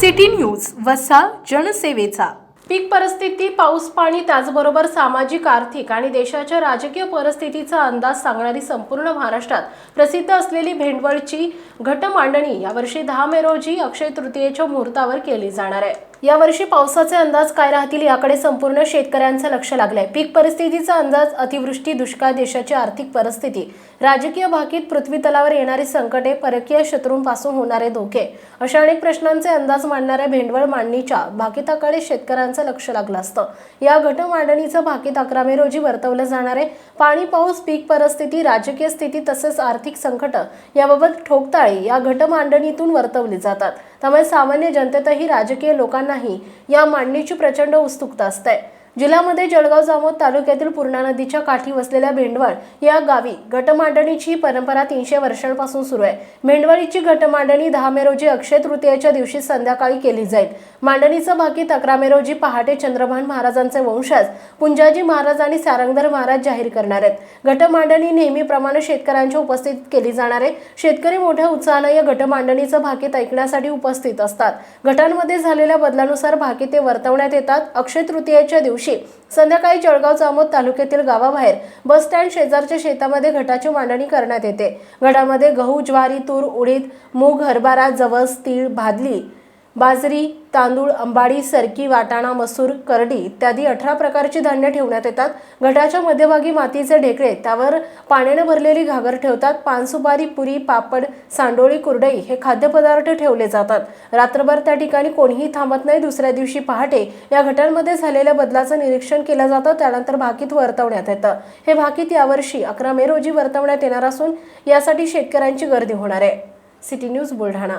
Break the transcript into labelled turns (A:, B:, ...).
A: City news वसा जनसेवेचा. पीक परिस्थिती पाऊस पाणी त्याचबरोबर सामाजिक आर्थिक आणि देशाच्या राजकीय परिस्थितीचा अंदाज सांगणारी संपूर्ण महाराष्ट्रात प्रसिद्ध असलेली भेंडवळची घटमांडणी यावर्षी दहा मे रोजी अक्षय तृतीयेच्या मुहूर्तावर केली जाणार आहे. यावर्षी पावसाचे अंदाज काय राहतील याकडे संपूर्ण शेतकऱ्यांचं लक्ष लागलंय. पीक परिस्थितीचा अंदाज अतिवृष्टी दुष्काळ देशाची आर्थिक परिस्थिती राजकीय भाकीत पृथ्वी तलावर येणारी संकटे परकीय शत्रूंपासून होणारे धोके अशा अनेक प्रश्नांचे अंदाज मांडणाऱ्या भेंडवळ मांडणीच्या भाकिताकडे शेतकऱ्यांचं लक्ष लागलं असतं. या घटमांडणीचं भाकीत अकरा मे रोजी वर्तवलं जाणारे पाणी पाऊस पीक परिस्थिती राजकीय स्थिती तसेच आर्थिक संकट याबाबत ठोकताळे या घटमांडणीतून वर्तवली जातात. त्यामुळे सामान्य जनतेतही राजकीय लोकांनाही या मांडणीची प्रचंड उत्सुकता असते. जिल्ह्यामध्ये जळगाव जामोद तालुक्यातील पूर्णा नदीच्या काठी वसलेल्या भेंडवळ या गावी गटमांडणीची परंपरा तीनशे वर्षांपासून सुरू आहे. भेंडवळीची गटमांडणी दहा मे रोजी अक्षय तृतीयेच्या दिवशी संध्याकाळी केली जाईल. मांडणीचं भाकीत अकरा मे रोजी पहाटे चंद्रभान महाराजांचे वंशज पुंजाजी महाराज आणि सारंगधर महाराज जाहीर करणार आहेत. गटमांडणी नेहमीप्रमाणे शेतकऱ्यांच्या उपस्थितीत केली जाणार आहे. शेतकरी मोठ्या उत्साहानं या गटमांडणीचं भाकीत ऐकण्यासाठी उपस्थित असतात. गटांमध्ये झालेल्या बदलानुसार भाकीते वर्तवण्यात येतात. अक्षय तृतीयेच्या दिवशी संध्याकाळी जळगाव जामोद तालुक्यातील गावाबाहेर बस स्टँड शेजारच्या शेतामध्ये घटाची मांडणी करण्यात येते. घटामध्ये गहू ज्वारी तूर उडीद मूग हरभरा जवस तीळ भादली बाजरी तांदूळ अंबाडी सरकी वाटाणा मसूर करडी इत्यादी अठरा प्रकारची धान्य ठेवण्यात येतात. घटाच्या मध्यभागी मातीचे ढेकळे त्यावर पाण्याने भरलेली घागर ठेवतात. पानसुपारी पुरी पापड सांडोळी कुरडई हे खाद्यपदार्थ ठेवले जातात. रात्रभर त्या ठिकाणी कोणीही थांबत नाही. दुसऱ्या दिवशी पहाटे या घटांमध्ये झालेल्या बदलाचं निरीक्षण केलं जातं. त्यानंतर भाकीत वर्तवण्यात येतं. हे भाकीत यावर्षी अकरा मे रोजी वर्तवण्यात येणार असून यासाठी शेतकऱ्यांची गर्दी होणार आहे. City news Buldhana.